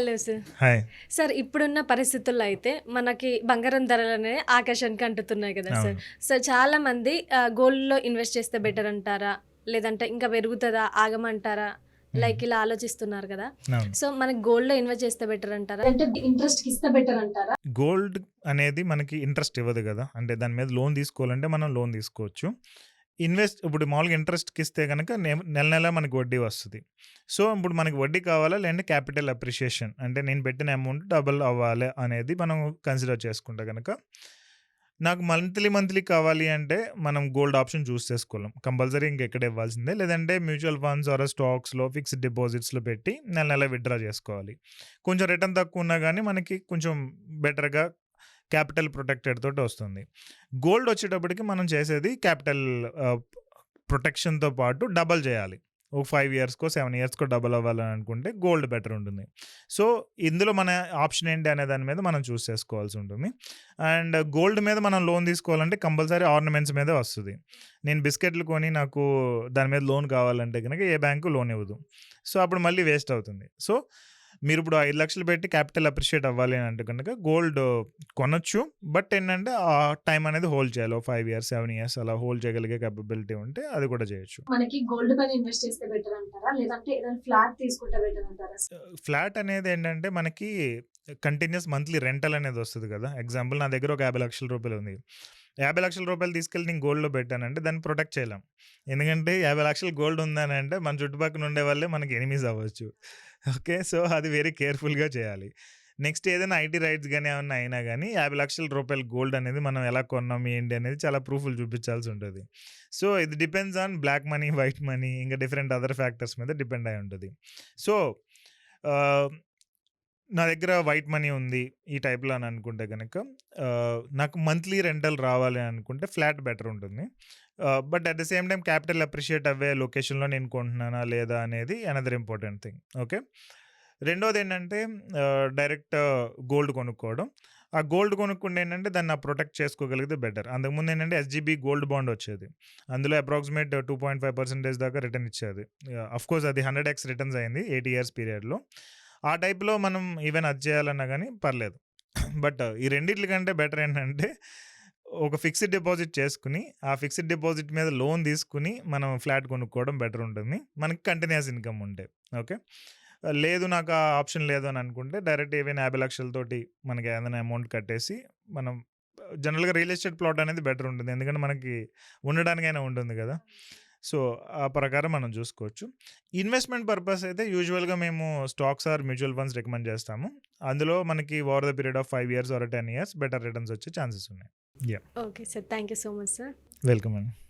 Hello sir. Hi. Sir ఇప్పుడున్న పరిస్థితుల్లో అయితే మనకి బంగారం ధరలు అనేవి ఆకాశానికి అంటుతున్నాయి కదా సార్. సో చాలా మంది గోల్డ్లో ఇన్వెస్ట్ చేస్తే బెటర్ అంటారా? లేదంటే ఇంకా పెరుగుతుందా? ఆగమంటారా? లైక్ ఇలా ఆలోచిస్తున్నారు కదా. సో మనకి గోల్డ్లో ఇన్వెస్ట్ చేస్తే బెటర్ అంటారా? అంటే ఇంట్రెస్ట్ ఇస్తే బెటర్ అంటారా? గోల్డ్ అనేది మనకి ఇంట్రెస్ట్ ఇవ్వదు కదా. అంటే దాని మీద లోన్ తీసుకోవాలంటే మనం లోన్ తీసుకోవచ్చు. ఇన్వెస్ట్ ఇప్పుడు మామూలుగా ఇంట్రెస్ట్కి ఇస్తే కనుక నెల నెల మనకి వడ్డీ వస్తుంది. సో ఇప్పుడు మనకి వడ్డీ కావాలా? లేదంటే క్యాపిటల్ అప్రిషియేషన్ అంటే నేను పెట్టిన అమౌంట్ డబుల్ అవ్వాలి అనేది మనం కన్సిడర్ చేసుకుంటే కనుక నాకు మంత్లీ మంత్లీ కావాలి అంటే మనం గోల్డ్ ఆప్షన్ చూస్ చేసుకోలేం. కంపల్సరీ ఇంకెక్కడ ఇవ్వాల్సిందే. లేదంటే మ్యూచువల్ ఫండ్స్ ఆర్ స్టాక్స్లో ఫిక్స్డ్ డిపాజిట్స్లో పెట్టి నెల నెల విత్డ్రా చేసుకోవాలి. కొంచెం రిటర్న్ తక్కువ ఉన్నా కానీ మనకి కొంచెం బెటర్గా క్యాపిటల్ ప్రొటెక్టెడ్ తోటి వస్తుంది. గోల్డ్ వచ్చేటప్పటికి మనం చేసేది క్యాపిటల్ ప్రొటెక్షన్తో పాటు డబల్ చేయాలి. ఒక ఫైవ్ ఇయర్స్కో సెవెన్ ఇయర్స్కో డబల్ అవ్వాలని అనుకుంటే గోల్డ్ బెటర్ ఉంటుంది. సో ఇందులో మన ఆప్షన్ ఏంటి అనే దాని మీద మనం చూస్ చేసుకోవాల్సి ఉంటుంది. అండ్ గోల్డ్ మీద మనం లోన్ తీసుకోవాలంటే కంపల్సరీ ఆర్నమెంట్స్ మీదే వస్తుంది. నేను బిస్కెట్లు కొని నాకు దాని మీద లోన్ కావాలంటే కనుక ఏ బ్యాంకు లోన్ ఇవ్వదు. సో అప్పుడు మళ్ళీ వేస్ట్ అవుతుంది. సో మీరు ఇప్పుడు ఐదు లక్షలు పెట్టి క్యాపిటల్ అప్రిషియేట్ అవ్వాలి అని అంటే కనుక గోల్డ్ కొనొచ్చు. బట్ ఏంటంటే ఆ టైం అనేది హోల్డ్ చేయాలి. ఫైవ్ ఇయర్స్ సెవెన్ ఇయర్స్ అలా హోల్డ్ చేయగలిగే కేపబిలిటీ ఉంటే అది కూడా చేయొచ్చు. మనకి గోల్డ్ పైన ఇన్వెస్ట్ చేస్తే బెటర్ అంటారా? లేదంటే ఏదైనా ఫ్లాట్ తీసుకుంటే బెటర్ అంటారా? ఫ్లాట్ అనేది ఏంటంటే మనకి కంటిన్యూస్ మంత్లీ రెంటల్ అనేది వస్తుంది కదా. ఎగ్జాంపుల్ నా దగ్గర ఒక యాభై లక్షల రూపాయలు ఉంది. యాభై లక్షల రూపాయలు తీసుకెళ్ళి నేను గోల్డ్లో పెట్టానంటే దాన్ని ప్రొటెక్ట్ చేయలేం. ఎందుకంటే యాభై లక్షలు గోల్డ్ ఉందని అంటే మన చుట్టుపక్కల ఉండే వాళ్ళే మనకి ఎనిమీస్ అవ్వచ్చు. ఓకే? సో అది వెరీ కేర్ఫుల్గా చేయాలి. నెక్స్ట్ ఏదైనా ఐటీ రైట్స్ కానీ ఏమన్నా అయినా కానీ యాభై లక్షల రూపాయలు గోల్డ్ అనేది మనం ఎలా కొన్నాం ఏంటి అనేది చాలా ప్రూఫ్లు చూపించాల్సి ఉంటుంది. సో ఇది depends on black money white money ఇంకా డిఫరెంట్ అదర్ ఫ్యాక్టర్స్ మీద డిపెండ్ అయి ఉంటుంది. సో నా దగ్గర వైట్ మనీ ఉంది ఈ టైప్లో అని అనుకుంటే కనుక నాకు మంత్లీ రెంటల్ రావాలి అనుకుంటే ఫ్లాట్ బెటర్ ఉంటుంది. But at the same time capital appreciate అవ్వే లొకేషన్లో నేను కొంటున్నానా లేదా అనేది అనదర్ ఇంపార్టెంట్ థింగ్. ఓకే? రెండోది ఏంటంటే డైరెక్ట్ గోల్డ్ కొనుక్కోవడం. ఆ గోల్డ్ కొనుక్కుంటే ఏంటంటే దాన్ని ప్రొటెక్ట్ చేసుకోగలిగితే బెటర్. అంతకుముందు ఏంటంటే ఎస్జీబీ గోల్డ్ బాండ్ వచ్చేది. అందులో approximate two point five percentage దాకా రిటర్న్ ఇచ్చేది. అఫ్ కోర్స్ అది హండ్రెడ్ ఎక్స్ రిటర్న్స్ అయింది ఎయిటీ ఇయర్స్ పీరియడ్లో. ఆ టైప్లో మనం ఈవెన్ అది చేయాలన్నా కానీ పర్లేదు. బట్ ఈ రెండిట్ల కంటే బెటర్ ఏంటంటే ఒక ఫిక్స్డ్ డిపాజిట్ చేసుకుని ఆ ఫిక్స్డ్ డిపాజిట్ మీద లోన్ తీసుకుని మనం ఫ్లాట్ కొనుక్కోవడం బెటర్ ఉంటుంది. మనకి కంటిన్యూస్ ఇన్కమ్ ఉంటే. ఓకే? లేదు నాకు ఆ ఆప్షన్ లేదు అని అనుకుంటే డైరెక్ట్ ఏవైనా యాభై లక్షలతోటి మనకి ఏదైనా అమౌంట్ కట్టేసి మనం జనరల్గా రియల్ ఎస్టేట్ ప్లాట్ అనేది బెటర్ ఉంటుంది. ఎందుకంటే మనకి ఉండడానికైనా ఉంటుంది కదా. సో ఆ ప్రకారం మనం చూసుకోవచ్చు. ఇన్వెస్ట్మెంట్ పర్పస్ అయితే యూజువల్గా మేము stocks or mutual funds recommend చేస్తాము. అందులో మనకి over the period of five years or ten years better returns వచ్చే ఛాన్సెస్ ఉన్నాయి. Okay sir. Thank you so much sir. Welcome అండి.